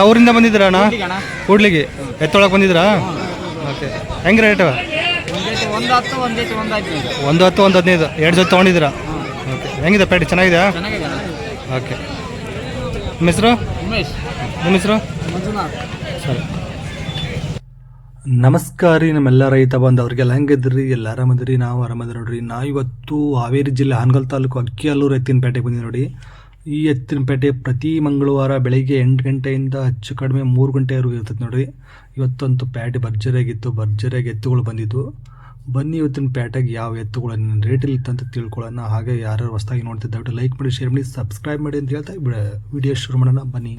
ಅವರಿಂದ ಬಂದಿದ್ದೀರಾ ಅಣ್ಣ? ಕೂಡ್ಲಿಗೆ ಎತ್ತೊಳಗೆ ಬಂದಿದ್ದೀರಾ? ಓಕೆ. ಹೆಂಗೆ ರೇಟ್ ಒಂದೈತಿ ಒಂದು ಹತ್ತು ಒಂದೈತಿ ಒಂದು ಹದಿನೈದು. ಒಂದು ಹತ್ತು ಒಂದು ಹದಿನೈದು. ಎರಡು ಜೊತೆ ತೊಗೊಂಡಿದ್ದೀರಾ? ಓಕೆ. ಹೆಂಗಿದೆ ಪೇಟೆ? ಚೆನ್ನಾಗಿದೆಯಾ? ಚೆನ್ನಾಗಿದೆ ಓಕೆ. ನಿಮ್ಮ ಹೆಸರು? ನಿಮ್ಮ ಹೆಸರು? ಸರಿ. ನಮಸ್ಕಾರ ರೀ ನಮ್ಮೆಲ್ಲ ರೈತ ಬಂದವ್ರಿಗೆಲ್ಲ. ಹೆಂಗಿದ್ರಿ? ಎಲ್ಲ ಆರಾಮದ್ರಿ ನಾವು ಆರಾಮದ ನೋಡ್ರಿ. ನಾ ಇವತ್ತು ಹಾವೇರಿ ಜಿಲ್ಲೆ ಹಾನಗಲ್ ತಾಲೂಕು ಅಕ್ಕಿಯಲ್ಲೂರು ಎತ್ತಿನಪೇಟೆಗೆ ಬಂದಿವಿ ನೋಡಿ. ಈ ಎತ್ತಿನಪೇಟೆ ಪ್ರತಿ ಮಂಗಳವಾರ ಬೆಳಿಗ್ಗೆ ಎಂಟು ಗಂಟೆಯಿಂದ ಹೆಚ್ಚು ಕಡಿಮೆ ಮೂರು ಗಂಟೆವರೆಗೂ ಇರ್ತದೆ ನೋಡಿ ಇವತ್ತಂತೂ ಪ್ಯಾಟೆ ಭರ್ಜರಿಯಾಗಿತ್ತು, ಭರ್ಜರಿಯಾಗಿ ಎತ್ತುಗಳು ಬಂದಿದ್ದು ಬನ್ನಿ ಇವತ್ತಿನ ಪ್ಯಾಟೆಗೆ ಯಾವ ಎತ್ತುಗಳು ರೇಟ್ ಇಲ್ಲಿತ್ತು ಅಂತ ತಿಳ್ಕೊಳ್ಳೋಣ. ಹಾಗೆ ಯಾರು ಹೊಸದಾಗಿ ನೋಡ್ತಿದ್ದ ಲೈಕ್ ಮಾಡಿ ಶೇರ್ ಮಾಡಿ ಸಬ್ಸ್ಕ್ರೈಬ್ ಮಾಡಿ ಅಂತ ಹೇಳ್ತಾ ವಿಡಿಯೋ ಶುರು ಮಾಡೋಣ, ಬನ್ನಿ.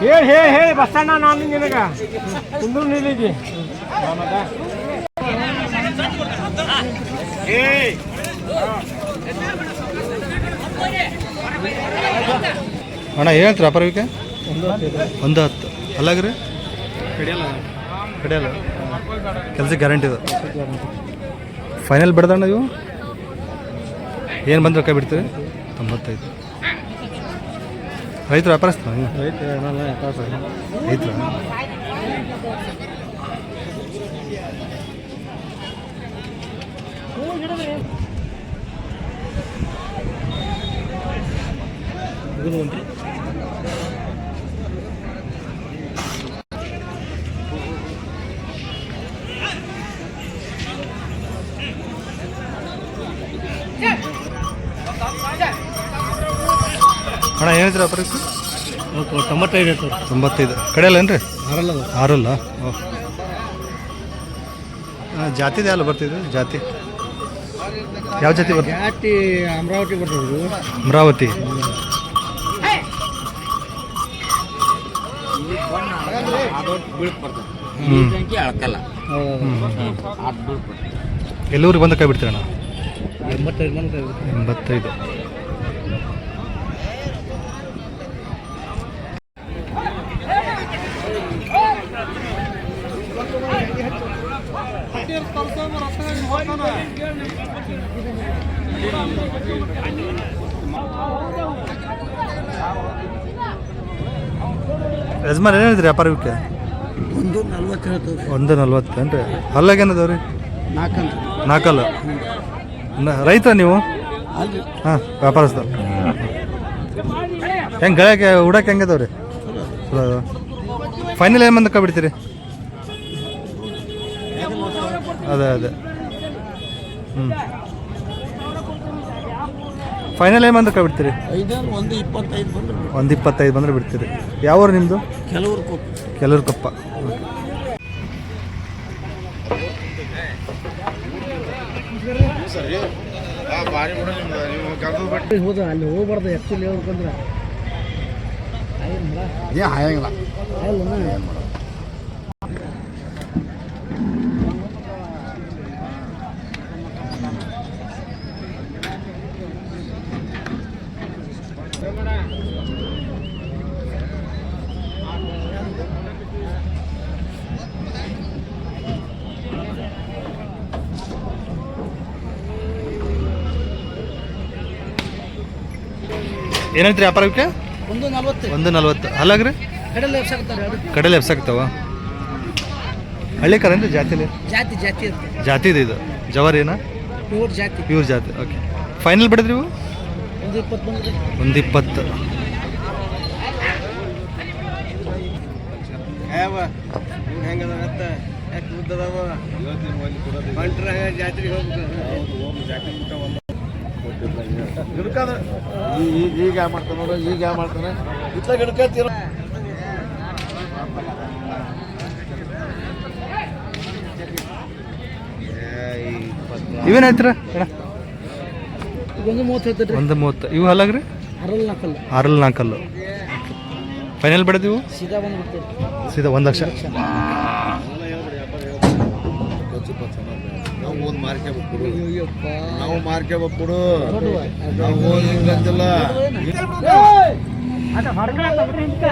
ಹೇಳಿ ಹೇಳಿ ಹೇಳಿ ಬಸ್ಸಣ್ಣ ನಾನು ನಿನಗ ಕುಂದ್ರು ನಿಲ್ಲಿದ್ದಿ ಅಣ್ಣ, ಹೇಳ್ತೀರಾ ಅಪರವಿಕೆ ಒಂದು ಹತ್ತು. ಅಲ್ಲಾಗ್ರಿ? ಕಡಿಯಲ್ಲ. ಕೆಲಸ ಗ್ಯಾರಂಟಿ ಇದೆ. ಫೈನಲ್ ಬಿಡ್ದಣ್ಣ ನೀವು ಏನು ಬಂದ್ರೆ ಕೈ ಬಿಡ್ತೀರಿ? ತೊಂಬತ್ತೈದು. ರೈತರು ವ್ಯಾಪಾರಸ್ಥ ರೈತರ. ಅಣ್ಣ ಏನಿದ್ರಿ ವ್ಯಾಪಾರಕ್ಕೆ ತೊಂಬತ್ತೈದು ಐತೆ ತೊಂಬತ್ತೈದು. ಕಡೆಯಲ್ಲ ರೀ ಆರಲ್ಲ ಆರಲ್ಲ? ಓಹ್. ಜಾತಿದೆ ಅಲ್ಲ ಬರ್ತಿದ್ರು ಜಾತಿ. ಯಾವ ಜಾತಿ ಬರ್ತದೆ ಜಾತಿ ಅಮರಾವತಿ ಬರ್ತದೆ. ಅಮರಾವತಿ. ಎಲ್ಲೂರಿಗೆ ಬಂದ ಕೈ ಬಿಡ್ತೀರಣ್ಣ? ಎಂಬತ್ತೈದು ಎಂಬತ್ತೈದು. ಯಜಮಾನ್ ಏನು ಹೇಳಿದ್ರಿ ವ್ಯಾಪಾರಕ್ಕೆ? ಒಂದು ನಲ್ವತ್ತು ಹೇಳ್ತದೆ ಒಂದು ನಲ್ವತ್ತು ಏನು ರೀ ಹಲ್ಲಾಗ ಏನದಾವ ರೀ ನಾಲ್ಕಲ್ಲ ನ- ರೈತ ನೀವು? ಅಲ್ಲಿ ಹಾಂ ವ್ಯಾಪಾರಸ್ಥ ಹೆಂಗೆ ಗಳಕ್ಕೆ ಉಡಕ್ಕೆ ಹೆಂಗದವ್ರಿ ಫೈನಲ್ ಏನು ಬಂದಕ್ಕ ಬಿಡ್ತೀರಿ? ಅದೇ ಅದೇ. ಫೈನಲ್ ಏನು ಬಂದ್ರೆ ಬಿಡ್ತೀರಿ ಐದಾರು ಒಂದು ಇಪ್ಪತ್ತೈದು ಬಂದ್ರೆ ಒಂದು ಇಪ್ಪತ್ತೈದು ಬಂದರೆ ಬಿಡ್ತೀರಿ. ಯಾವ ನಿಮ್ಮದು ಕೆಲವರು ಕೊಟ್ಟು ಕೆಲವ್ರ ಕಪ್ಪ. ಹೋದ ಅಲ್ಲಿ ಹೋಗ್ಬಾರ್ದು ಆ್ಯಕ್ಚುಲಿ ಹೇಳ್ಬೇಕಂದ್ರೆ ಏನ್ ಹಾಯಂಗಿಲ್ಲ. ಏನೈತ್ರಿ ವ್ಯಾಪಾರಕ್ಕೆ ಒಂದು ನಲ್ವತ್ತು. ಒಂದು ನಲ್ವತ್ತು. ಅಲ್ಲಾಗ್ರಿ? ಕಡಲೆ ಎಬ್ಸಾಕತ್ತಾರೆ ಕಡೆಯಲ್ಲಿ ಎಬ್ಸಾಗ್ತಾವ ಹಳ್ಳಿ ಕರೇನ್ರಿ ಜಾತಿಲಿ ಜಾತಿ ಜಾತಿ ಅಂತ. ಜಾತಿ ಇದೆ ಇದು. ಜವಾರಿ ಏನ? ಪ್ಯೂರ್ ಜಾತಿ. ಪ್ಯೂರ್ ಜಾತಿ. ಓಕೆ. ಫೈನಲ್ ಬಿಡಿದ್ರಿ ಇವು? ಒಂದು ಇಪ್ಪತ್ತು ಒಂದು ಇಪ್ಪತ್ತು. ಜಾತ್ರೆಗೆ ಹೋಗ್ಬೇಕು. ಗಿಡಕದ ಈಗ ಈಗ ಯಾವ ಮಾಡ್ತಾನೆ ನೋಡು ಈಗ ಯಾವ ಮಾಡ್ತಾನೆ. ಇತ್ತ ಗಿಡಕತ್ತೀರ ಇವೇನು ಒಂದು ಮೂವತ್ತು ಒಂದು ಮೂವತ್ತು. ಇವು ಹಲ್ಲಾಗ್ರಿ ಅರಲ್ ನಾಲ್ಕಲ್ಲ ಫೈನಲ್ ಬಿಡದಿವು ಸೀದಾ ಬಂದು ಸೀದಾ ಒಂದು ಲಕ್ಷ. ಒಂದು ಮಾರ್ಕೋಬೇಕು ಕೊಡು ನಾವು ಮಾರ್ಕೋಬೇಕು ಕೊಡು ನಾವು ಹಿಂಗಂತಿಲ್ಲ ಅದು ಇಂತ.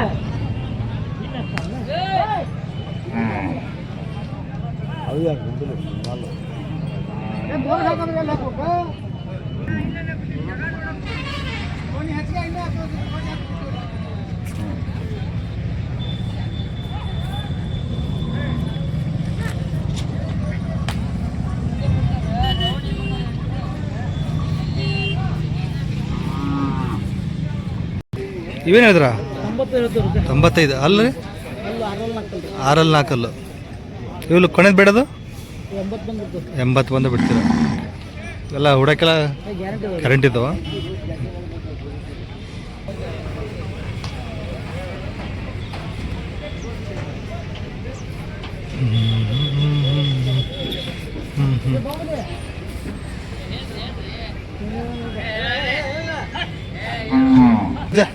ಏ, ಬೋರ್ ಹಾಕೋದು ಎಲ್ಲ ಹಾಕ್ಬೇಕು. ಇವೇನು ಹೇಳಿದ್ರ? ತೊಂಬತ್ತೈದು ಅಲ್ಲ ರೀ ನಾಲ್ಕಲ್ಲ ಆರಲ್ಲಿ ನಾಲ್ಕಲ್ಲು ಇವು ಕೊನೆದು ಬೇಡದು? ಎಂಬತ್ತು ಬಂದು ಬಿಡ್ತೀರಿ ಎಲ್ಲ ಹುಡಕ್ಕೆಲ್ಲ ಹ್ಞೂ ಕರೆಂಟ್ ಇದ್ದಾವ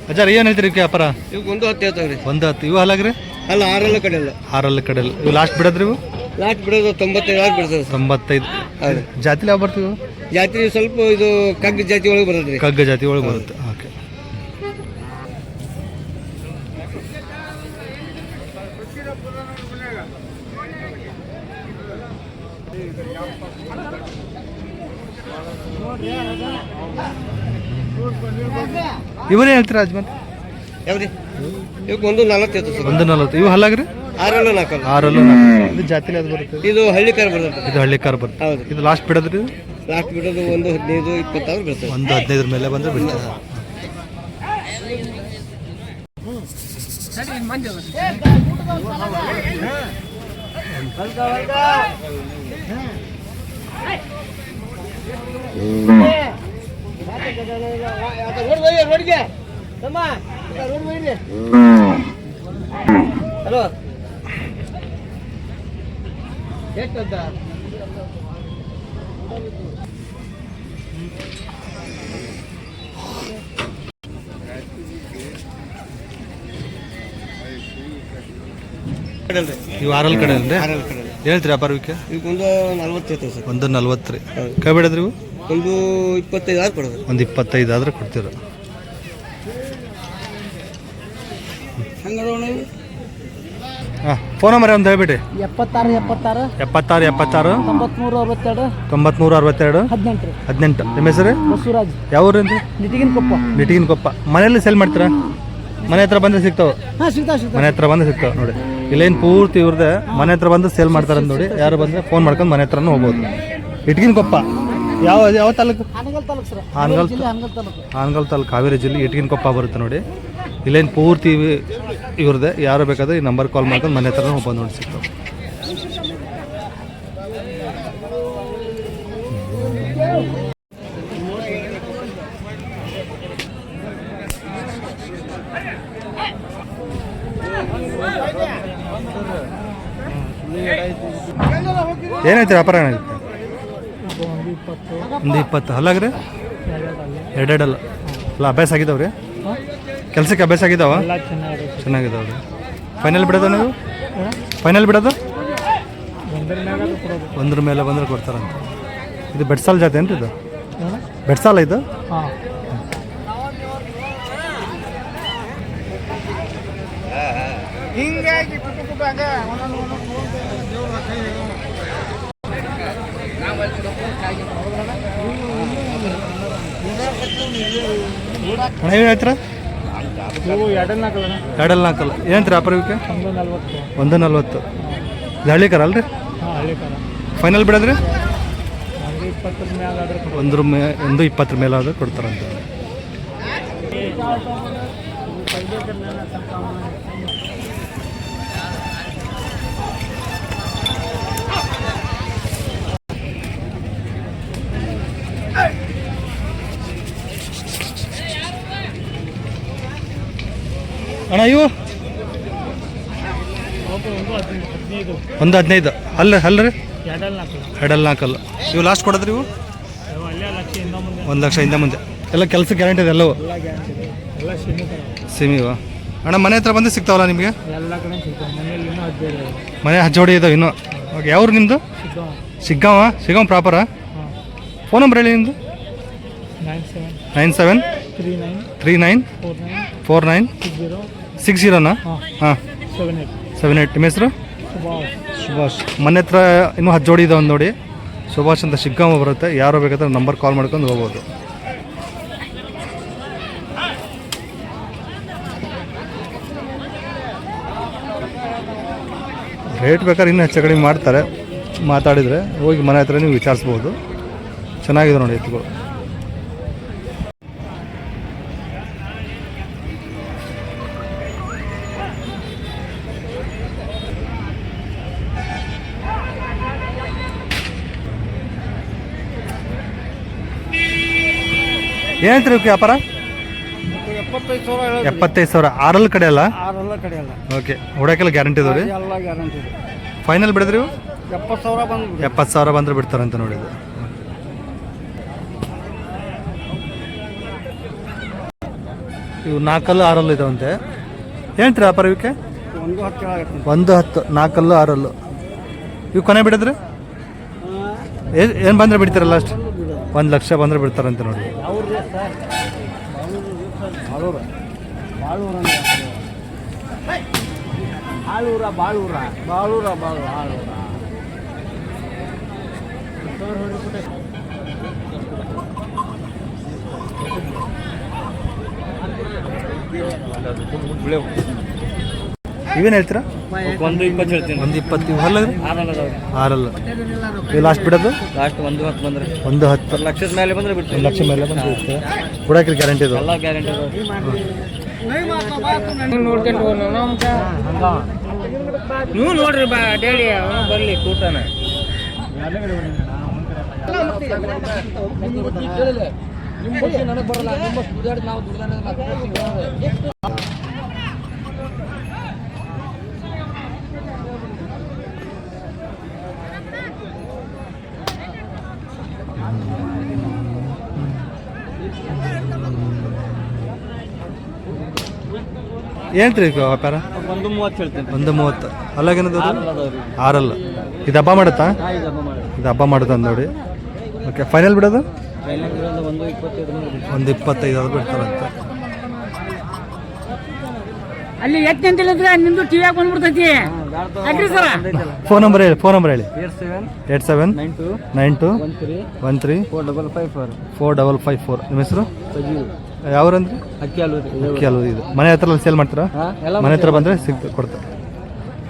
ಅಜ್ಜಾರ ಏನು ಹೇಳ್ತೀರಿ ಇವಕ್ಕೆ ವ್ಯಾಪಾರ? ಇವಾಗ ಒಂದು ಹತ್ತು ಹೇಳ್ತಾವ್ರಿ. ಒಂದು ಹತ್ತು. ಇವು ಹಾಲಾಗ್ರಿ ಅಲ್ಲ ಆರಲ್ಲ ಕಡೆ ಅಲ್ಲ ಕಡೆ ಕಡೆಯಲ್ಲಿ. ಇವು ಲಾಸ್ಟ್ ಬಿಡೋದ್ರಿ ಇವು? ಲಾಸ್ಟ್ ಬಿಡೋದು ತೊಂಬತ್ತೈದು ಬಿಡ್ತದೆ ತೊಂಬತ್ತೈದು. ಜಾತಿಲಿ ಯಾವ ಬರ್ತೀವಿ ಜಾತಿ ಸ್ವಲ್ಪ ಇದು ಕಗ್ಗ ಜಾತಿ ಒಳಗೆ ಬರುತ್ತೆ ಕಗ್ಗ ಜಾತಿ ಒಳಗೆ ಬರುತ್ತೆ. ಓಕೆ ಇವರೇ ಹೇಳ್ತೀರಾ ಅಜ್ಮನ್ ಯಾವ್ರಿ ಇವಕ್ಕೆ ಒಂದು ನಲವತ್ತೈದು ಸರ್ ಒಂದು ನಲವತ್ತು. ಇವು ಹಲ್ಲಾಗ್ರಿ? ಆರಲ್ಲೂ ನಾಲ್ಕು ಆರಲ್ಲೂ ನಾಲ್ಕು. ಇದು ಜಾತಿಲಿ ಅದು ಬರುತ್ತೆ. ಇದು ಹಳ್ಳಿ ಕಾರ್ ಬರ್ತದೆ. ಇದು ಹಳ್ಳಿ ಕಾರ್ ಬರುತ್ತೆ ಹೌದು. ಇದು ಲಾಸ್ಟ್ ಬಿಡೋದ್ರಿ ಲಾಸ್ಟ್ ಬಿಡೋದು ಒಂದು ಹದಿನೈದು ಇಪ್ಪತ್ತಾರು ಬರ್ತದೆ. ಒಂದು ಹದಿನೈದರ ಮೇಲೆ ಬಂದ್ರೆ ಹಲೋ ಆರಲ್ಲಿ ಕಡೆ ಅಂದ್ರೆ ಹೇಳ್ತೀರಿ ವ್ಯಾಪಾರಕ್ಕೆ ಇದಕ್ಕೊಂದು ನಲ್ವತ್ತು ಒಂದು ನಲ್ವತ್ತು ರೀ. ಕೈ ಬಿಡದ್ರಿ ಇವು? ಒಂದು ಇಪ್ಪತ್ತೈದು ಆದ್ರೆ ಕೊಡೋದು ಒಂದು ಇಪ್ಪತ್ತೈದು ಆದ್ರೆ ಕೊಡ್ತೀರ? ಹಂಗದ ಹಾಂ ಫೋನ್ ನಂಬರ್ ಒಂದು ಹೇಳ್ಬಿಡಿ. ಎಪ್ಪತ್ತಾರು ಎಪ್ಪತ್ತಾರು. ಎಪ್ಪತ್ತಾರು ಎಪ್ಪತ್ತಾರು. ತೊಂಬತ್ಮೂರು ಅರವತ್ತೆರಡು. ತೊಂಬತ್ಮೂರು ಅರವತ್ತೆರಡು. ಹದಿನೆಂಟು. ರೀ ಹದಿನೆಂಟು. ನಿಮ್ಮ ಹೆಸರು? ಬಸವರಾಜ್. ಯಾವ ಊರಿಂದ ನಿಟಿಗಿನ ಕೊಪ್ಪ ನಿಟಿಗಿನ ಕೊಪ್ಪ ಮನೆಯಲ್ಲಿ ಸೆಲ್ ಮಾಡ್ತೀರಾ? ಮನೆ ಹತ್ರ ಬಂದ್ರೆ ಸಿಗ್ತಾವೆ? ಹಾಂ ಮನೆ ಹತ್ರ ಬಂದ್ರೆ ಸಿಗ್ತಾವೆ ನೋಡಿ. ಇಲ್ಲೇನು ಪೂರ್ತಿ ಇವ್ರದ್ದೆ. ಮನೆ ಹತ್ರ ಬಂದು ಸೇಲ್ ಮಾಡ್ತಾರೆ ಅಂತ ನೋಡಿ. ಯಾರು ಬಂದ್ರೆ ಫೋನ್ ಮಾಡ್ಕೊಂಡು ಮನೆ ಹತ್ರನೂ ಹೋಗ್ಬೋದು. ಇಟ್ಗಿನ ಕೊಪ್ಪ ಯಾವ ಯಾವ ತಾಲೂಕು? ಹಾನಗಲ್ ಹಾನಗಲ್ ತಾಲೂಕು. ಕಾವೇರಿ ಹಾವೇರಿ ಜಿಲ್ಲೆ ಇಟ್ಟಿಗಿನ ಕೊಪ್ಪ ಬರುತ್ತೆ ನೋಡಿ. ಇಲ್ಲೇನು ಪೂರ್ತಿ ಇವ್ರದ್ದೆ ಯಾರು ಬೇಕಾದ್ರೆ ಈ ನಂಬರ್ ಕಾಲ್ ಮಾಡ್ಕೊಂಡು ಮನೆ ಹತ್ರ ಒಬ್ಬ ನೋಡಿ ಸಿಗ್ತಾವೆ ಏನಾಯ್ತು ವ್ಯಾಪಾರ ಏನಾಯ್ತು? ಒಂದು ಇಪ್ಪತ್ತು. ಅಲ್ಲಾಗ್ರಿ? ಎರಡೆರಡಲ್ಲ. ಅಲ್ಲ ಅಭ್ಯಾಸ ಆಗಿದಾವ್ರಿ ಕೆಲಸಕ್ಕೆ ಅಭ್ಯಾಸ ಆಗಿದಾವ ಚೆನ್ನಾಗಿದಾವ್ರಿ ಫೈನಲ್ ಬಿಡೋದು ನೀವು? ಫೈನಲ್ ಬಿಡೋದು? ಒಂದ್ರ ಮೇಲೆ ಬಂದ್ರೆ ಕೊಡ್ತಾರಂತ. ಇದು ಬೆಡ್ಸಾಲ್ ಜಾತಿ ಏನ್ರಿ ಇದು? ಬೆಡ್ಸಾಲ ಇದು? ಹಿಂಗಾಗಿ ಅಣ್ಣ ಏನು ಹೇಳ್ತೀರ ಎರಡಲ್ಲ ನಾಲ್ಕಲ್ಲ ಏನಂತೀರ ಒಂದು ನಲ್ವತ್ತು ಇದು ಹಳ್ಳಿ ಕರ ಅಲ್ರಿ ಫೈನಲ್ ಬಿಡೋದ್ರಿ. ಒಂದ್ರ ಮೇ ಒಂದು ಇಪ್ಪತ್ತರ ಮೇಲೆ ಆದ್ರೆ ಕೊಡ್ತಾರಂತ ಅಣ್ಣ ಇವು? ಒಂದು ಹದಿನೈದು. ಅಲ್ಲ ಅಲ್ಲ ರೀ? ಹೆಡಲ್ ನಾಲ್ಕಲ್ಲ ಇವು ಲಾಸ್ಟ್ ಕೊಡೋದ್ರಿ ಇವು? ಒಂದು ಲಕ್ಷ ಹಿಂದೆ ಮುಂದೆ. ಎಲ್ಲ ಕೆಲಸ ಗ್ಯಾರಂಟಿ ಇದೆ ಎಲ್ಲವು? ಸಿಮಿವ ಅಣ್ಣ ಮನೆ ಹತ್ರ ಬಂದು ಸಿಗ್ತಾವಲ್ಲ ನಿಮಗೆ? ಮನೆ ಹಜ್ಜೋಡಿ ಇದಾವೆ ಇನ್ನೂ. ಓಕೆ ಯಾವ್ರು ನಿಮ್ಮದು ಸಿಗ್ಗಾವ ಸಿಗಾವ ಪ್ರಾಪರಾ ಫೋನ್ ನಂಬರ್ ಹೇಳಿ ನಿಮ್ಮದು nine seven three nine four nine six zero six ಜೀರೋನಾ? ಹಾಂ. ಸೆವೆನ್ ಏಟ್ ಸೆವೆನ್ ಏಟ್ ನಿಮ್ಮ ಹೆಸರು? ಸುಭಾಷ್. ಸುಭಾಷ್. ಮನೆ ಹತ್ರ ಇನ್ನೂ ಹತ್ತು ಜೋಡಿ ಇದಾವೆ ನೋಡಿ. ಸುಭಾಷ್ ಅಂತ ಸಿಗ್ಗಮ್ಮ ಬರುತ್ತೆ. ಯಾರು ಬೇಕಾದ್ರೆ ನಂಬರ್ ಕಾಲ್ ಮಾಡ್ಕೊಂಡು ಹೋಗ್ಬೋದು. ರೇಟ್ ಬೇಕಾದ್ರೆ ಇನ್ನೂ ಹೆಚ್ಚು ಕಡಿಮೆ ಮಾಡ್ತಾರೆ. ಮಾತಾಡಿದರೆ ಹೋಗಿ ಮನೆ ಹತ್ರ ನೀವು ವಿಚಾರಿಸ್ಬೋದು. ಚೆನ್ನಾಗಿದೆ ನೋಡಿ ಎತ್ತುಗಳು. ಏನಂತೀರಿ ಇವಕ್ಕೆ ವ್ಯಾಪಾರ? ಎಪ್ಪತ್ತೈದು ಸಾವಿರ ಎಪ್ಪತ್ತೈದು ಸಾವಿರ. ಆರಲ್ಲಿ ಕಡೆ ಅಲ್ಲ? ಆರೆಲ್ಲ ಓಕೆ. ಹೊಡೋಕೆಲ್ಲ ಗ್ಯಾರಂಟಿ ಇದಾವೆ ರೀ? ಎಲ್ಲ ಗ್ಯಾರಂಟಿ ಇದೆ. ಫೈನಲ್ ಬಿಡಿದ್ರಿ ಇವು? ಎಪ್ಪತ್ತು ಸಾವಿರ ಬಂದು ಎಪ್ಪತ್ತು ಸಾವಿರ ಬಂದ್ರೆ ಬಿಡ್ತಾರಂತ ನೋಡಿದ್ರು ಇವು ನಾಲ್ಕಲ್ಲು ಆರಲ್ಲು ಇದಾವಂತೆ. ಹೇಳ್ತೀರಿ ವ್ಯಾಪಾರ ಇವಕ್ಕೆ ಒಂದು ಹತ್ತು ಆಗತ್ತೆ ಒಂದು ಹತ್ತು ನಾಲ್ಕಲ್ಲು ಆರಲ್ಲು. ಇವು ಕೊನೆ ಬಿಡಿದ್ರೆ? ಏನು ಬಂದ್ರೆ ಬಿಡ್ತೀರಲ್ಲ ಅಷ್ಟು? ಒಂದು ಲಕ್ಷ ಬಂದರೆ ಬಿಡ್ತಾರಂತೆ ನೋಡಿ. ಬಾಳೂರ ಬಾಳೂರ ಬಾಳೂರ ಬಾಳೂರ ಬಾಳೂರ ಬಾಳು ಬಾಳೂರ ಇವೇನು ಹೇಳ್ತೀರಾ? ಒಂದು ಇಪ್ಪತ್ತು ಹೇಳ್ತೀನಿ. ಒಂದು ಇಪ್ಪತ್ತು ಇವು ಹಲ್ಲ ಆರಲ್ಲ ಆರಲ್ಲು ಇವು ಲಾಸ್ಟ್ ಬಿಡೋದು? ಲಾಸ್ಟ್ ಒಂದು ಹತ್ತು ಬಂದ್ರೆ. ಒಂದು ಹತ್ತು. ಲಕ್ಷದ ಮೇಲೆ ಬಂದ್ರೆ ಬಿಡ್ತೀನಿ ಒಂದು ಲಕ್ಷ ಮೇಲೆ ಬಂದ್ರೆ ಬಿಡ್ತಾರೆ ಗ್ಯಾರಂಟಿ ಇದು. ಎಲ್ಲ ಗ್ಯಾರಂಟಿ ನೋಡ್ಕೊಂಡು ನೀವು ನೋಡ್ರಿ ಬಾ ಡೇಡಿ ಅವನು ಬರ್ಲಿ ಕೂಟನ ನನಗೆ ಬರಲ್ಲ. ನಿಮ್ಮ ದುಡ್ಡು ನಾವು ಹೇಳ್ತೀರಿ ರೀ ವ್ಯಾಪಾರ? ಒಂದು ಮೂವತ್ತು ಹೇಳ್ತೇನೆ. ಒಂದು ಮೂವತ್ತು. ಅಲ್ಲಾಗೇನದು ಆರಲ್ಲ ಇದು ಹಬ್ಬ ಮಾಡುತ್ತಾ? ಇದು ಹಬ್ಬ ಮಾಡುತ್ತೆ ನೋಡಿ. ಓಕೆ ಫೈನಲ್ ಬಿಡೋದು? ಒಂದು ಇಪ್ಪತ್ತೈದು ಆದರೂ ಬಿಡ್ತಾರಂತೆ. ಅಲ್ಲಿ ಎತ್ ನಿಂತಿಲ್ಲ ನಿಮ್ದು ಟಿವಿಯಾಗ ಬಂದ್ಬಿಡ್ತೈತಿ. ಅಡ್ರಿ ಸರ? ಫೋನ್ ನಂಬರ್ ಹೇಳಿ ಫೋನ್ ನಂಬರ್ ಹೇಳಿ. Eight seven eight seven nine two nine two one three one three four double five four. Four double five four. ನಿಮ್ಮ ಹೆಸರು? ಸಜೀವ್. ಯಾವ್ರಂದ್ರೆ? ಅಕ್ಕಿ ಇದು. ಮನೆ ಹತ್ರ ಸೇಲ್ ಮಾಡ್ತೀರಾ? ಮನೆ ಹತ್ರ ಬಂದರೆ ಸಿಗ್ತ ಕೊಡ್ತಾರೆ.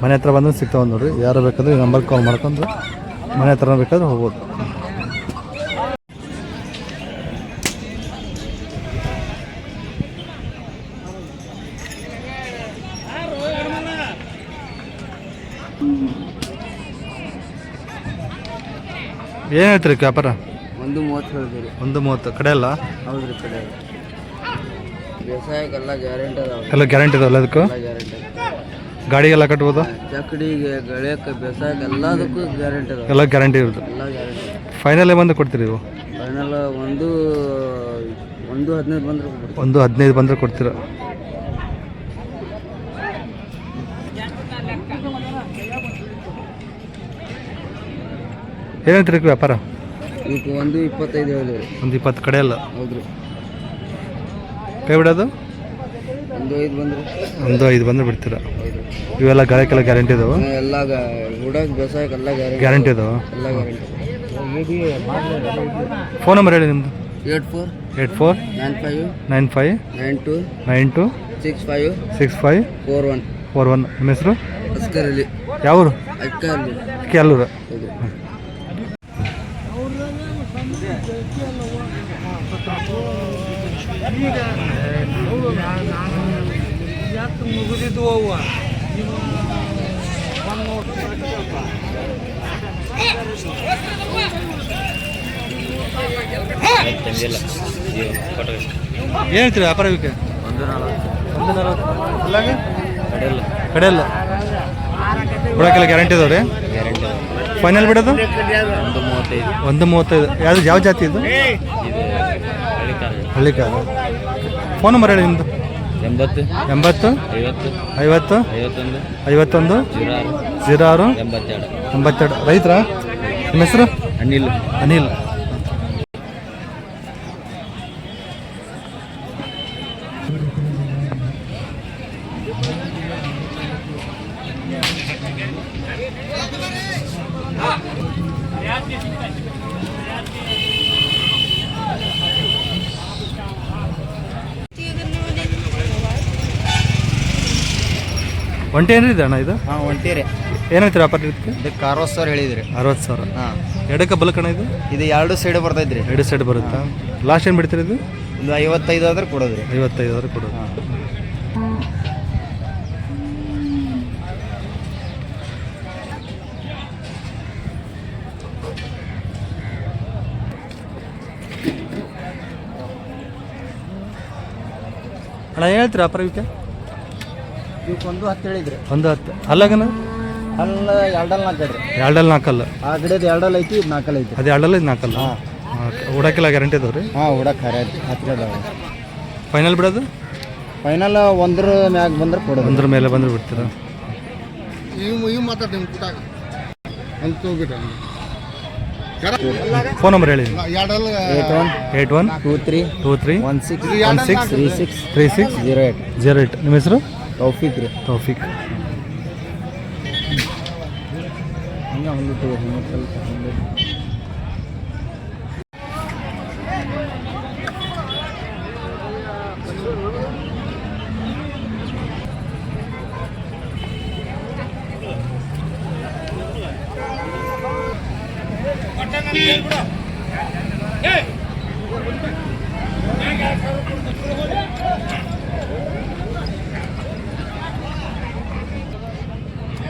ಮನೆ ಹತ್ರ ಬಂದ್ರೆ ಸಿಗ್ತಾವೆ ನೋಡ್ರಿ. ಯಾರು ಬೇಕಾದ್ರೆ ಈ ನಂಬರ್ ಕಾಲ್ ಮಾಡ್ಕೊಂಡು ಮನೆ ಹತ್ರ ಬೇಕಾದ್ರೆ ಹೋಗ್ಬೋದು. ಏನು ಹೇಳ್ತೀರಿ ವ್ಯಾಪಾರ? ಒಂದು ಮೂವತ್ತು ಹೇಳಿದ್ರಿ ಒಂದು ಮೂವತ್ತು. ಕಡೆ ಅಲ್ಲ? ಹೌದ್ರಿ ಕಡೆ ಬೇಸಾಯಕ್ಕೆಲ್ಲ ಗ್ಯಾರಂಟಿ ಅದಾವ. ಎಲ್ಲ ಗ್ಯಾರಂಟಿ ಇದಾವಲ್ಲ ಅದಕ್ಕೂ? ಎಲ್ಲ ಗ್ಯಾರಂಟಿ ಗಾಡಿಗೆಲ್ಲ ಕಟ್ಬೋದು? ಚಕ್ಕಡಿಗೆ ಗಳಿಯಕ್ಕೆ ಬೇಸಾಯಕ್ಕೆ ಎಲ್ಲದಕ್ಕೂ ಗ್ಯಾರಂಟಿ ಅದಾವ. ಎಲ್ಲ ಗ್ಯಾರಂಟಿ ಇರುತ್ತೆ ಎಲ್ಲ ಗ್ಯಾರಂಟಿ ಫೈನಲ್ ಬಂದು ಕೊಡ್ತೀರಿ ನೀವು? ಫೈನಲ್ ಒಂದು ಒಂದು ಹದಿನೈದು ಬಂದ್ರೆ ಒಂದು ಹದಿನೈದು ಬಂದರೆ ಕೊಡ್ತೀರ? ಏನಂತೀರಿ ವ್ಯಾಪಾರ? ಈಗ ಒಂದು ಇಪ್ಪತ್ತೈದು ಹೇಳಿರಿ ಒಂದು ಇಪ್ಪತ್ತು ಕಡೆ ಅಲ್ಲ. ಹೌದ್ರಿ. ಕೈ ಬಿಡೋದು ಒಂದು ಐದು ಬಂದ್ರೆ. ಒಂದು ಐದು ಬಂದರೆ ಬಿಡ್ತೀರ? ಇವೆಲ್ಲ ಗಾಯಕ್ಕೆಲ್ಲ ಗ್ಯಾರಂಟಿ ಇದಾವೆ? ಎಲ್ಲ ಹುಡಕ್ ಬೇಸಾಯಕ್ಕೆ ಎಲ್ಲ ಗ್ಯಾರಂಟಿ. ಇದಾವೆ? ಎಲ್ಲ ಗ್ಯಾರಂಟಿ. ಫೋನ್ ನಂಬರ್ ಹೇಳಿ ನಿಮ್ಮದು eight four eight four nine five nine five nine two nine two six five six five four one. Four one. ನಿಮ್ಮ ಹೆಸರು? ಅಸ್ಕರಲ್ಲಿ ಅಲ್ಲಿ ಅಕ್ಕಲ್ಲಿ ಕೆಲ್ಲೂರು. ಹೇಳ್ತೀರಿ ವ್ಯಾಪಾರ ಇವಕ್ಕೆ ಒಂದು ನಾಲ್ಕು ಒಂದು ನಲವತ್ತು ಅಲ್ಲಾಗ ಕಡೆಯಲ್ಲ ಬಿಡೋಕ್ಕೆಲ್ಲ ಗ್ಯಾರಂಟಿ ಅದಾವ್ರಿ ಫೈನಲ್ ಬಿಡೋದು? ಒಂದು ಮೂವತ್ತೈದು. ಒಂದು ಮೂವತ್ತೈದು ಯಾವ್ದು ಯಾವ ಜಾತಿ ಇದು? ಹಳ್ಳಿಕಾರ. ಹಳ್ಳಿಕಾರು. ಫೋನ್ ನಂಬರ್ ಹೇಳಿ ನಿಮ್ಮದು ಎಂಬತ್ತು. ಎಂಬತ್ತು. ಐವತ್ತು. ಐವತ್ತು. ಐವತ್ತೊಂದು. ಐವತ್ತೊಂದು. ಜೀರೋ ಆರು ಎಂಬತ್ತೆರಡು. ಎಂಬತ್ತೆರಡು. ರೈತರ? ನಿಮ್ಮ ಹೆಸರು? ಅನಿಲ್. ಅನಿಲ್. ಒಂಟಿ ಏನ್ರಿ ಇದೆ ಅಣ್ಣ ಇದು? ಹಾಂ ರೀ. ಏನೈತಿ ವ್ಯಾಪಾರ ಇದಕ್ಕೆ? ಇದಕ್ಕೆ ಅರವತ್ತು ಸಾವಿರ ಹೇಳಿದ್ರಿ. ಅರವತ್ತು ಸಾವಿರ. ಹಾಂ. ಎಡಕ್ಕೆ ಬಲಕಣ ಇದು? ಇದು ಎರಡು ಸೈಡ್ ಬರ್ತೈತ್ರಿ. ಎರಡು ಸೈಡ್ ಬರುತ್ತಾ? ಲಾಸ್ಟ್ ಏನು ಬಿಡ್ತೀರಿ ಇದು? ಒಂದು ಐವತ್ತೈದು ಆದ್ರೆ ಕೊಡೋದ್ರಿ. ಐವತ್ತೈದು ಆದ್ರೆ ಕೊಡೋದು. ಅಣ್ಣ ಹೇಳ್ತೀರಾ ವ್ಯಾಪಾರ ಇವಕ್ಕೊಂದು ಹತ್ತು ಹೇಳಿದ್ರಿ. ಒಂದು ಹತ್ತು. ಅಲ್ಲಾಗನ? ಅಲ್ಲ ಎರಡಲ್ಲಿ ನಾಲ್ಕೈತ್ರಿ ಎರಡಲ್ಲಿ ನಾಲ್ಕಲ್ಲ. ಆ ಗಿಡದ ಎರಡಲ್ಲಿ ಐತಿ ಇದು ನಾಲ್ಕಲ್ಲಿ ಐತಿ. ಅದು ಎರಡಲ್ಲ ಇದು ನಾಲ್ಕಲ್ಲ? ಉಡಕ್ಕೆಲ್ಲ ಗ್ಯಾರಂಟಿ ಇದಾವೆ ರೀ ಹಾಂ ಹುಡಕ್ ಖರೆ ಹತ್ತಿರ ಅದಾವ. ಫೈನಲ್ ಬಿಡೋದು? ಫೈನಲ್ ಒಂದ್ರ ಮ್ಯಾಗ ಬಂದ್ರೆ ಕೊಡೋದು. ಒಂದ್ರ ಮೇಲೆ ಬಂದ್ರೆ ಬಿಡ್ತೀರಾ? ಇವ್ ಇವ್ ಮಾತಾಡ್ತೀನಿ ಕೂಟಾಗ ಅಂತ ಫೋನ್ ನಂಬರ್ ಹೇಳಿ. Eight one eight one two three two three one six one six three six three six zero eight zero eight ನಿಮ್ಮ ಹೆಸರು? ತೌಫಿಕ್ ರೀ ತೌಫಿಕ್ ಹಂಗೆ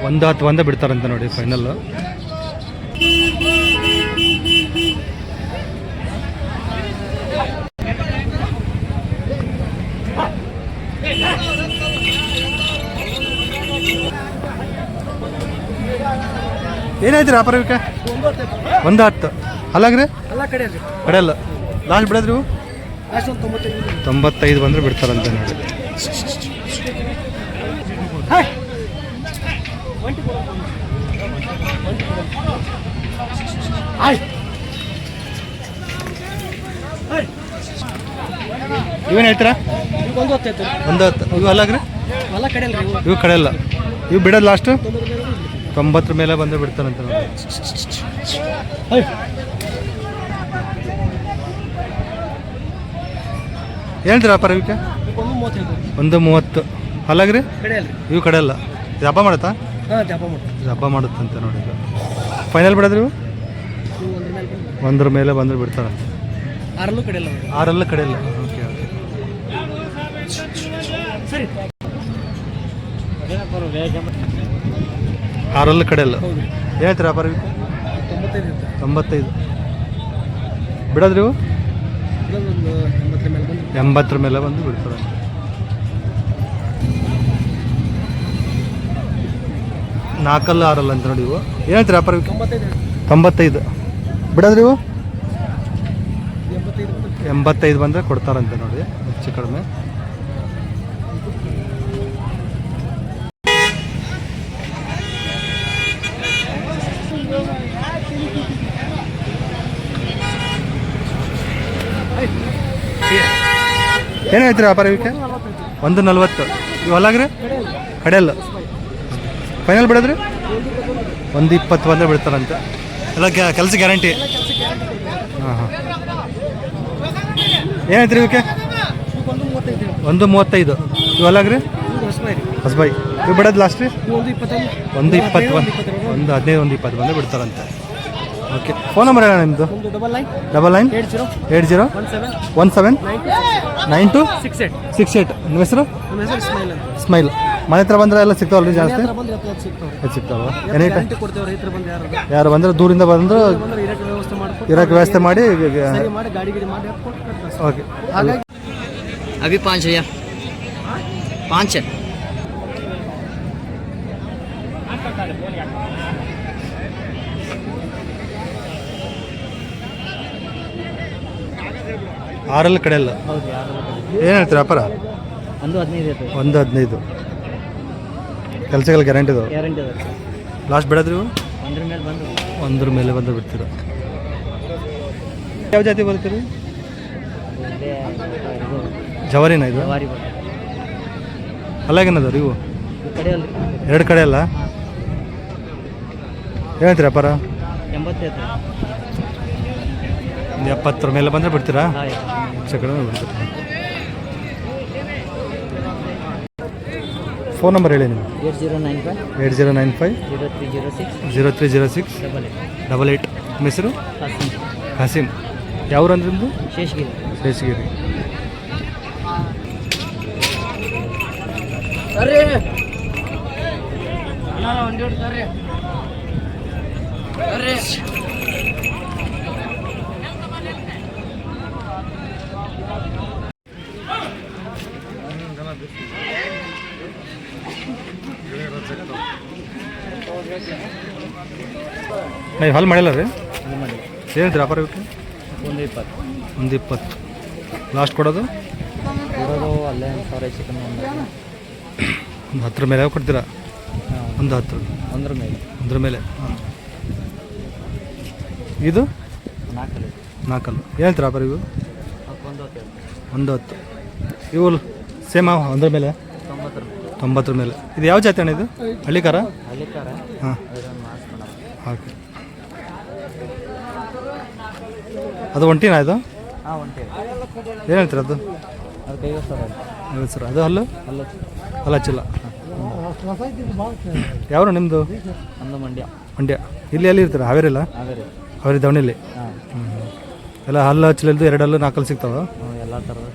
ಒಂದು ಹತ್ತು ಒಂದೇ ಬಿಡ್ತಾರಂತ ನೋಡಿ ಫೈನಲ್ ಏನಾಯ್ತು ವ್ಯಾಪಾರ ಇವಕ್ಕೆ ಒಂದು ಹತ್ತು ಅಲ್ಲಾಗ್ರಿ ರೀ ಕಡೆಯಲ್ಲ ಲಾಸ್ಟ್ ಬಿಡೋದ್ರಿ ತೊಂಬತ್ತೈದು ಬಂದರೆ ಬಿಡ್ತಾರಂತ ನೋಡಿ. ಇವೇನು ಹೇಳ್ತೀರಾ? ಒಂದು ಹತ್ತು. ಇವು ಅಲ್ಲಾಗ್ರಿ ಇವು ಕಡೆ ಅಲ್ರಿ ಇವು. ಇವು ಕಡೆಯಲ್ಲ ಇವು ಬಿಡೋದು ಲಾಸ್ಟ್ ತೊಂಬತ್ತರ ಮೇಲೆ ಬಂದು ಬಿಡ್ತಾರಂತ ಹೇಳ್ತೀರ ವ್ಯಾಪಾರ ಇವಕ್ಕೆ ಒಂದು ಮೂವತ್ತೈದು ಒಂದು ಮೂವತ್ತು. ಅಲ್ಲಾಗ್ರಿ ಕಡೆ ಅಲ್ರಿ ಇವು ಕಡೆಯಲ್ಲ ಇದು ಹಬ್ಬ ಮಾಡುತ್ತಾ? ಹಾಂ ಜಾಪ ಮಾಡಿ ಇದು ಹಬ್ಬ ಮಾಡುತ್ತಂತೆ ನೋಡಿ ಇದು ಫೈನಲ್ ಬಿಡೋದ್ರಿ ಇವು? ಒಂದ್ರ ಮೇಲೆ ಬಂದು ಬಿಡ್ತಾರೆ. ಆರಲ್ಲೂ ಕಡೆ ಅಲ್ಲ ಆರೆಲ್ಲ ಕಡೆಯಲ್ಲ ಸರಿ ಕಡೆ ಕಡೆಯಲ್ಲ ಹೇಳ್ತೀರಾ ಇವಕ್ಕೆ ತೊಂಬತ್ತೈದು ಬಿಡದ್ರಿ ಇವು ಎಂಬತ್ತರ ಮೇಲೆ ಬಂದು ಬಿಡ್ತಾರೆ ನಾಲ್ಕಲ್ಲ ಆರಲ್ಲ ಅಂತ ನೋಡಿ ಇವು. ಏನು ಹೇಳ್ತೀರಾ? ತೊಂಬತ್ತೈದು. ಬಿಡದ್ರಿ ಇವು? ಎಂಬತ್ತೈದು ಬಂದರೆ ಕೊಡ್ತಾರಂತೆ ನೋಡಿ ಹೆಚ್ಚು ಕಡಿಮೆ. ಏನು ಹೇಳ್ತೀರಾ ವ್ಯಾಪಾರ ಇವಕ್ಕೆ ಒಂದು ನಲ್ವತ್ತು. ಇವು ಅಲ್ಲಾಗ್ರಿ ಕಡೆಯಲ್ಲ. ಫೈನಲ್ ಬಿಡೋದ್ರಿ? ಒಂದು ಇಪ್ಪತ್ತು ಬಂದರೆ ಬಿಡ್ತಾರಂತೆ. ಎಲ್ಲ ಕೆಲಸ ಗ್ಯಾರಂಟಿ. ಹಾಂ ಹಾಂ. ಏನೈತ್ರಿ ಇವಕ್ಕೆ ಒಂದು ಮೂವತ್ತೈದು. ಇವೆಲ್ಲಾಗ್ರಿ ಹೊಸಬಾಯಿ ಇವು ಬಿಡೋದು ಲಾಸ್ಟ್ ರೀ? ಒಂದು ಇಪ್ಪತ್ತು ಒಂದು ಒಂದು ಹದಿನೈದು, ಒಂದು ಇಪ್ಪತ್ತು ಬಂದರೆ ಬಿಡ್ತಾರಂತೆ. ಓಕೆ. ಫೋನ್ ನಂಬರ್ ಹೇಳ ನಿಮ್ಮದು double nine double nine eight zero. Eight zero? One seven nine two six eight six eight ನಿಮ್ಮ ಹೆಸರು? ಸ್ಮೈಲ್ ಮನೆ ಹತ್ರ ಬಂದರೆ ಎಲ್ಲ ಸಿಗ್ತಾವಲ್ರಿ ಜಾಸ್ತಿ? ಸಿಗ್ತಾವ. ಏನೈತೆ ಯಾರು? ಬಂದರೆ ದೂರಿಂದ ಬಂದ್ರು ಇರೋಕ್ಕೆ ವ್ಯವಸ್ಥೆ ಮಾಡಿ ಓಕೆ. ಅಭಿ ಪಾಂಚ್ ಪಾಂಚ್. ಆರಲ್ಲಿ ಕಡೆ ಅಲ್ಲ. ಹೌದು ಯಾರು ಏನು ಹೇಳ್ತೀರಾ ವ್ಯಾಪಾರ? ಒಂದು ಹದಿನೈದು ಐತೆ ಒಂದು ಹದಿನೈದು. ಕೆಲಸಗಳ ಗ್ಯಾರಂಟಿ ಇದಾವೆ? ಗ್ಯಾರಂಟಿ ಲಾಸ್ಟ್ ಬಿಡೋದ್ರಿ ಇವು? ಒಂದ್ರ ಮೇಲೆ ಬಂದು ಒಂದ್ರ ಮೇಲೆ ಬಂದು ಬಿಡ್ತೀರ? ಯಾವ ಜಾತಿ ಬರ್ತೀರಿ ಜವರಿನ ಇದು. ಜವಾರಿನ ಇದು? ಜವಾರಿ ಬರ್ತದೆ ಅಲ್ಲಾಗೇನದ ಇವು? ಈ ಕಡೆ ಅಲ್ರಿ. ಎರಡು ಕಡೆ ಅಲ್ಲ? ಏನಂತೀರಿ ವ್ಯಾಪಾರ? ಒಂದು ಎಪ್ಪತ್ತರ ಮೇಲೆ ಬಂದರೆ ಬಿಡ್ತೀರಾ? ಕಡಿಮೆ ಬಿಡ್ತೀರಾ? ಫೋನ್ ನಂಬರ್ ಹೇಳಿ ನೀವು eight zero nine five. Eight zero nine five. Zero three zero six. Zero three zero six. Double eight. Double eight ನಿಮ್ಮ ಹೆಸರು? ಹಾಸನ್. ಹಸೀಮ್ ಯಾವ್ರು ಅಂದ್ರೆ ನಿಮ್ಮದು ಶೇಷಗಿರಿ. ಶೇಷಗಿರಿ. ನೀವು ಹಲ್ ಮಾಡಿಲ್ಲ ರೀ? ಏನು ವ್ಯಾಪಾರ ಇವಕ್ಕೆ? ಒಂದು ಇಪ್ಪತ್ತು. ಒಂದು ಇಪ್ಪತ್ತು. ಲಾಸ್ಟ್ ಕೊಡೋದು? ಕೊಡೋದು ಅಲ್ಲೇ ಒಂದು ಸಾವಿರ ಚಿಕನ್ ಒಂದು. ಹತ್ತರ ಮೇಲೆ ಯಾವ ಕೊಡ್ತೀರಾ? ಒಂದು ಹತ್ತು ಒಂದ್ರ ಮೇಲೆ. ಒಂದ್ರ ಮೇಲೆ. ಹಾಂ. ಇದು? ನಾಲ್ಕಲ್ಲಿ. ನಾಲ್ಕಲ್ಲು. ಏನಂತ ವ್ಯಾಪಾರ ಇವು? ಒಂದು ಹೊತ್ತು ಇವು ಸೇಮ್ ಒಂದ್ರ ಮೇಲೆ? ತೊಂಬತ್ತರ ಮೇಲೆ. ತೊಂಬತ್ತರ ಮೇಲೆ. ಇದು ಯಾವ ಜಾತಿ ಅಣ್ಣ ಇದು? ಹಳ್ಳಿಕಾರ? ಹಳ್ಳಿಕಾರ. ಹಾಂ. ಹಾಂ ಅದು ಒಂಟಿನ ಇದು? ಹಾಂ ಒಂಟಿ ಏನು ಹೇಳ್ತೀರ ಅದು? ಅದಕ್ಕೆ ಐವತ್ತು ಸಾವಿರ ಐವತ್ತು ಸರ್ ಅದು ಹಲ್ಲು? ಅಲ್ಲ ಹಲ್ಲ ಹಚ್ಚಿಲ್ಲ. ಯಾವ್ರು ನಿಮ್ಮದು ಮಂಡ್ಯ. ಮಂಡ್ಯ. ಇಲ್ಲಿ ಎಲ್ಲಿ ಇರ್ತೀರ? ಹಾವೇರಿಲ್ಲ ಹಾವೇರಿ. ಹಾವೇರಿ ದವಣಿಲಿ? ಎಲ್ಲ ಹಲ್ಲು ಹಚ್ಚಲಿದ್ದು ಹಲ್ಲು ನಾಲ್ಕಲ್ಲಿ ಸಿಗ್ತಾವ? ಎಲ್ಲ ಥರದ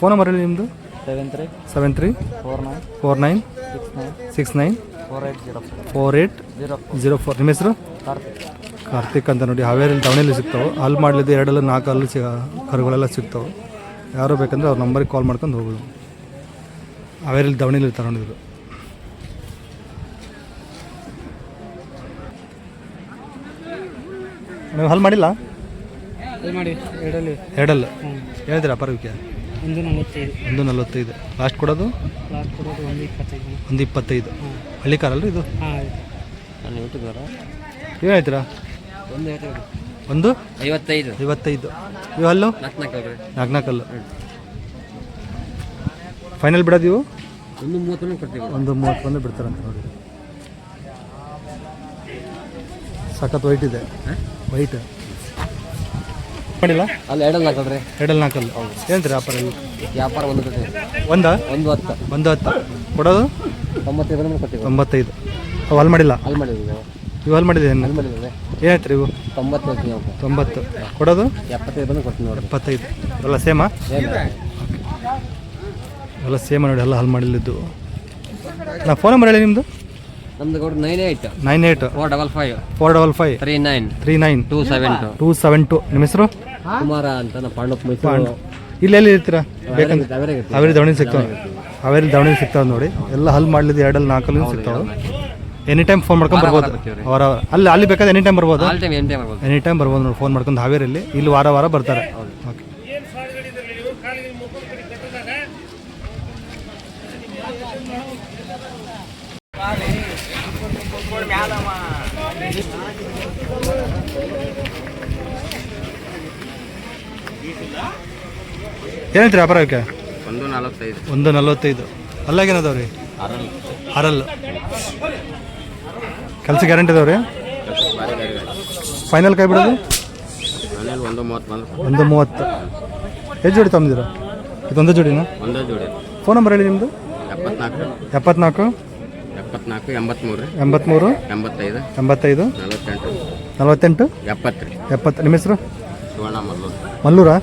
ಫೋನ್ ನಂಬರ್ ಹೇಳಿ ನಿಮ್ಮದು seven three seven three four nine four nine six nine six nine four eight zero four. Eight zero zero four. ನಿಮ್ಮ ಹೆಸರು? ಕಾರ್ತಿಕ್. ಕಾರ್ತಿಕ್ ಅಂತ ನೋಡಿ ಹಾವೇರಿಲಿ ದವಣಿಯಲ್ಲಿ ಸಿಗ್ತಾವೆ. ಹಲ್ಲು ಮಾಡಲಿದ್ದು ಎರಡಲ್ಲಿ ನಾಲ್ಕು ಹಲ್ಲು ಸಿ ಕರುಗಳೆಲ್ಲ ಸಿಗ್ತಾವೆ. ಯಾರು ಬೇಕಂದ್ರೆ ಅವ್ರ ನಂಬರಿಗೆ ಕಾಲ್ ಮಾಡ್ಕೊಂಡು ಹೋಗೋದು. ಹಾವೇರಿಲಿ ದಾವಣಿಲಿ ತಗೊಂಡಿದ್ರು ನೋಡಿದ್ರು. ನೀವು ಹಲ್ ಮಾಡಿಲ್ಲ? ಮಾಡಿ. ಎರಡಲ್ಲಿ. ಎರಡಲ್ಲ. ಹೇಳಿದ್ರೆ ಅಪರವಿಕೆ ಒಂದು ನಲವತ್ತೈದು. ಒಂದು ನಲ್ವತ್ತೈದು. ಲಾಸ್ಟ್ ಕೊಡೋದು? ಲಾಸ್ಟ್ ಕೊಡೋದು ಒಂದು ಇಪ್ಪತ್ತೈದು. ಒಂದು ಇಪ್ಪತ್ತೈದು. ಹಳ್ಳಿ ಕಾರಲ್ರಿ ಇದು? ಹಾಂ ನಾನು ಯೂಟ್ಯೂಬರ ಏನು ಹೇಳ್ತೀರಾ? ಒಂದು ಐವತ್ತೈದು. ಐವತ್ತೈದು. ಇವು ಹಲ್ಲು? ನಾಲ್ಕು ನಾಲ್ಕು ನಾಲ್ಕು ನಾಲ್ಕಲ್ಲು ಫೈನಲ್ ಬಿಡೋದು ಇವು? ಒಂದು ಮೂವತ್ತು ಕೊಡ್ತೀವಿ. ಒಂದು ಮೂವತ್ತು ಬಂದು ಬಿಡ್ತಾರಂತ ನೋಡಿ. ಸಖತ್ ವೈಟ್ ಇದೆ. ವೈಟ್ ಮಾಡಿಲ್ಲ? ಅಲ್ಲಿ ಎರಡಲ್ಲಿ ನಾಲ್ಕಲ್ರಿ ಎರಡಲ್ಲಿ ನಾಲ್ಕಲ್ಲು. ಹೇಳ್ತೀರಾ ವ್ಯಾಪಾರ ವ್ಯಾಪಾರ ಒಂದು ಕೊಡ್ತೀವಿ. ಒಂದ? ಒಂದು ಹತ್ತು. ಒಂದು ಹತ್ತು. ಕೊಡೋದು? ತೊಂಬತ್ತೈದು ಕೊಡ್ತೀವಿ. ತೊಂಬತ್ತೈದು. ಅವು ಅಲ್ಲಿ ಮಾಡಿಲ್ಲ? ಅಲ್ಲಿ ಮಾಡಿದ್ದೀವಿ ಇವು ಹಾಲು ಮಾಡಿದೆ ಏನು ರೀ ಇವು? ತೊಂಬತ್ತು ತೊಂಬತ್ತು. ಕೊಡೋದು? ಎಪ್ಪತ್ತೈದು ಬಂದು ಕೊಡ್ತೀನಿ ನೋಡಿ ಎಪ್ಪತ್ತೈದು. ಎಲ್ಲ ಸೇಮಾ? ಎಲ್ಲ ಸೇಮ ನೋಡಿ ಎಲ್ಲ ಹಲ್ ಮಾಡಿಲ್ಲಿದ್ದು ನಾ ಫೋನ್ ನಂಬರ್ ಹೇಳಿ ನಿಮ್ಮದು ನಮ್ದು nine eight nine eight four double five four double five three nine three nine two seven two two seven two ನಿಮ್ಮ ಹೆಸರು? ಕುಮಾರ ಅಂತ ನಮ್ಮ ಪಾಂಡಪ್ ಪಾಂಡ್ ಮೈಸೂರು ಇಲ್ಲಿ ಎಲ್ಲಿ ಇರ್ತೀರಾ? ಬೇಕಂದ್ರೆ ಹಾವೇರಿ ದಾವಣಿ ಸಿಗ್ತಾವೆ. ಹಾವೇರಿ ದಾವಣಿ ಸಿಗ್ತಾವೆ ನೋಡಿ. ಎಲ್ಲ ಹಲ್ ಮಾಡ್ಲಿದ್ದು ಎರಡಲ್ಲಿ ನಾಲ್ಕಲ್ಲಿ ಸಿಗ್ತಾವೆ. ಎನಿ ಟೈಮ್ ಫೋನ್ ಮಾಡ್ಕೊಂಡು ಬರ್ಬೋದು ವಾರ ಬರ್ಬೋದು. ಅವರ ಅಲ್ಲಿ ಅಲ್ಲಿ ಬೇಕಾದ್ರೆ ಎನಿ ಟೈಮ್ ಬರ್ಬೋದು? ಆಲ್ ಟೈಮ್ ಏನು ಟೈಮ್ ಆಗ್ಬೋದು ಎನಿ ಟೈಮ್ ಬರ್ಬೋದು ನೋಡಿ ಫೋನ್ ಮಾಡ್ಕೊಂಡು ಹಾವೇರಿಯಲ್ಲಿ ಇಲ್ಲಿ. ವಾರ ವಾರ ಬರ್ತಾರೆ. ಓಕೆ ಏನಂತೀರಿ ವ್ಯಾಪಾರ ಅವಕ್ಕೆ ಒಂದು ನಲವತ್ತೈದು. ಒಂದು ನಲ್ವತ್ತೈದು. ಹರಲ್ ಆರಲ್ಲು ಕೆಲಸ ಗ್ಯಾರಂಟಿ ಅದಾವ್ರಿ ಫೈನಲ್ ಕೈ ಬಿಡೋದು? ಒಂದು ಮೂವತ್ತು ಒಂದು ಮೂವತ್ತು. ಎಷ್ಟು ಜೋಡಿ ತಂದಿದ್ದೀರಾ ಇದೊಂದು ಜೋಡಿನಾ? ಒಂದೇ ಜೋಡಿ. ಫೋನ್ ನಂಬರ್ ಹೇಳಿ ನಿಮ್ಮದು ಎಪ್ಪತ್ನಾಲ್ಕು. ಎಪ್ಪತ್ನಾಲ್ಕು. ಎಪ್ಪತ್ನಾಲ್ಕು ಎಂಬತ್ಮೂರು. ಎಂಬತ್ಮೂರು. ಎಂಬತ್ತೈದು. ಎಂಬತ್ತೈದು. ನಲವತ್ತೆಂಟು. ನಲವತ್ತೆಂಟು? ಎಪ್ಪತ್ತು. ರೀ ಎಪ್ಪತ್ತು. ನಿಮ್ಮ ಹೆಸರು? ಶಿವಣ್ಣ ಮಲ್ಲೂರಾ.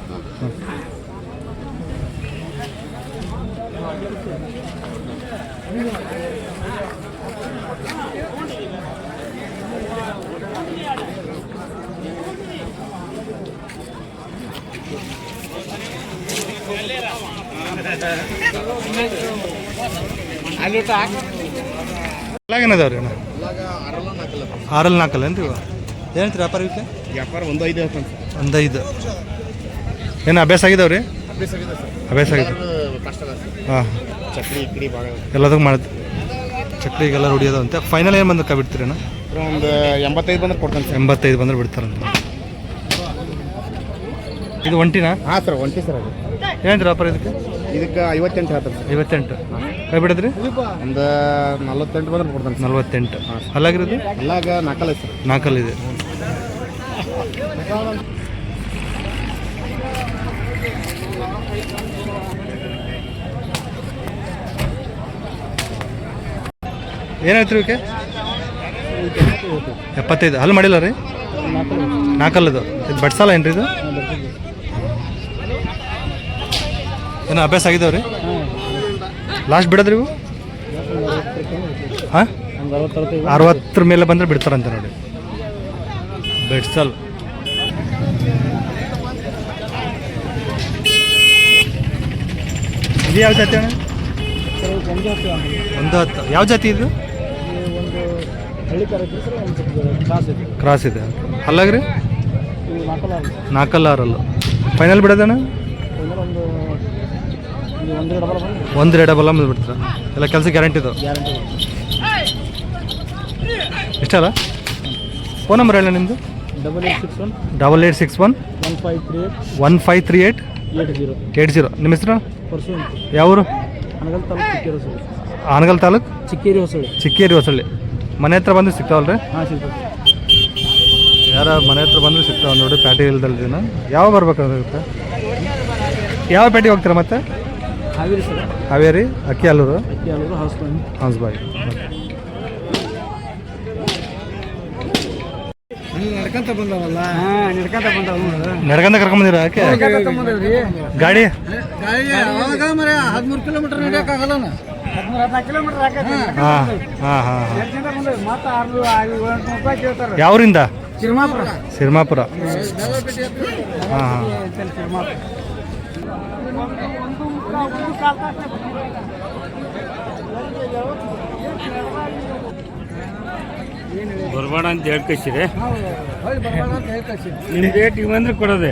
ಏನದಾವ್ರಿ ಅಣ್ಣ? ಆರಲ್ಲಿ ನಾಲ್ಕಲ್ಲ ಏನ್ರಿ ಇವ? ಏನಂತೀರಿ ವ್ಯಾಪಾರ ಇವಕ್ಕೆ ವ್ಯಾಪಾರ ಒಂದು ಐದು ಒಂದು ಐದು. ಏನು ಅಭ್ಯಾಸ ಆಗಿದಾವ್ರಿ? ಅಭ್ಯಾಸ ಆಗಿದೆ ಹಾಂ. ಚಕ್ರಿ ಇಕ್ರಿ ಭಾಗ ಎಲ್ಲದಕ್ಕೂ ಮಾಡುತ್ತೆ ಚಕ್ರಿಗೆಲ್ಲ ಹೊಡಿಯೋದು ಫೈನಲ್ ಏನು ಬಂದ್ಕ ಬಿಡ್ತೀರಿ ಅಣ್ಣ? ಒಂದು ಎಂಬತ್ತೈದು ಬಂದ್ರೆ ಕೊಡ್ತಾನೆ ಸರ್. ಎಂಬತ್ತೈದು ಬಂದ್ರೆ ಬಿಡ್ತಾರಂತ ಇದು ಒಂಟಿನಾ? ಹಾಂ ಸರ್ ಒಂಟಿ ಸರ್ ಅದು. ಏನಂತೀರಿ ವ್ಯಾಪಾರ ಇದಕ್ಕೆ? ಇದಕ್ಕೆ ಐವತ್ತೆಂಟು ಹೇಳ್ತಾರೆ ಸರ್. ಐವತ್ತೆಂಟು. ಕೈ ಬಿಡದ್ರಿ? ಒಂದು ನಲ್ವತ್ತೆಂಟು ಬಂದ್ರೆ ಕೊಡ್ತಾನೆ ಸರ್. ನಲ್ವತ್ತೆಂಟು. ಅಲ್ಲಾಗಿರೋದು? ಎಲ್ಲಾಗ ನಾಲ್ಕಲ್ಲ ಸರ್. ನಾಲ್ಕಲ್ಲಿದೆ ಏನಾಯ್ತು ಇವಕ್ಕೆ? ಎಪ್ಪತ್ತೈದು. ಅಲ್ಲಿ ಮಾಡಿಲ್ಲ ರೀ? ನಾಲ್ಕಲ್ಲದು ಇದು ಬಡ್ಸಲ್ಲ ಏನ್ರಿ ಇದು? ಏನೋ ಅಭ್ಯಾಸ ಆಗಿದಾವೆ ರೀ ಲಾಸ್ಟ್ ಬಿಡೋದ್ರಿ ಇವು? ಹಾಂ? ಅರವತ್ತರ ಮೇಲೆ ಬಂದರೆ ಬಿಡ್ತಾರಂತೆ ನೋಡಿ. ಬಿಡ್ಸಲ್ ಇದು ಯಾವ ಜಾತಿ ಅಣ್ಣ? ಒಂದು ಹತ್ತು. ಯಾವ ಜಾತಿ ಇದು? ಕ್ರಾಸ್ ಇದೆ. ಅಲ್ಲಾಗ್ರಿ ನಾಲ್ಕಲ್ಲ ಆರಲ್ಲ. ಫೈನಲ್ ಬಿಡೋದಣ್ಣ? ಒಂದು ಡಬಲ್ ಮೇಲೆ ಎಲ್ಲ ಕೆಲಸ ಗ್ಯಾರಂಟಿ ಇದು. ಇಷ್ಟಲ್ಲ ಫೋನ್ ನಂಬರ್ ಹೇಳ ನಿಮ್ಮದು double eight six one double eight six one one five three eight one five three eight eight zero eight zero ನಿಮ್ಮ ಹೆಸರು? ಯಾವೂರು? ಅನಗಲ್ ತಾಲೂಕು ಚಿಕ್ಕೇರಿ ಹೊಸಳ್ಳಿ ಆನಗಲ್ ತಾಲೂಕು? ಚಿಕ್ಕೇರಿ ಹೊಸಳ್ಳಿ. ಚಿಕ್ಕೇರಿ ಹೊಸಳ್ಳಿ ಮನೆ ಹತ್ರ ಬಂದು ಸಿಗ್ತಾವಲ್ರಿ? ಹಾಂ ಸಿಗ್ತಾವೆ ಯಾರ ಮನೆ ಹತ್ರ ಬಂದ್ರೆ ಸಿಗ್ತಾವೆ ನೋಡಿ, ಪ್ಯಾಟಿ ಇಲ್ದಲ್ರಿ ಯಾವಾಗ ಬರ್ಬೇಕಾಗುತ್ತೆ ಯಾವ ಪೇಟೆಗೆ ಹೋಗ್ತೀರಾ ಮತ್ತೆ? ಹಾವೇರಿ ಸರ್. ಹಾವೇರಿ ಅಕ್ಕಿ ಅಲ್ಲೂರು ಅಕ್ಕಿ ಆಲೂರು ಹಾಸ್ಕೊಂಡು ಹಂಸ್ಬಾಯಿ ನಡ್ಕೊಂತ ಬಂದವಲ್ಲ? ಹಾಂ ನಡ್ಕೊಂತ ಬಂದವ ನಡ್ಕಂತ ಕರ್ಕೊಂಬಂದಿರ ಯಾಕೆ? ಗಾಡಿ? ಹದಿಮೂರು ಕಿಲೋಮೀಟರ್ ನಡೆಯೋಕ್ಕಾಗಲ್ಲ ಹದಿಮೂರು ಕಿಲೋಮೀಟರ್ ಕೇಳ್ತಾರೆ. ಯಾವ್ರಿಂದ? ಸಿರಿಮಾಪುರ ಹಾಂ ಹಾಂ. ಬರಬೇಡ ಅಂತ ಹೇಳ್ಕಸಿರಿ ನಿಮ್ಮ ಏಟ್ ಇವಂದ್ರೆ ಕೊಡೋದೆ.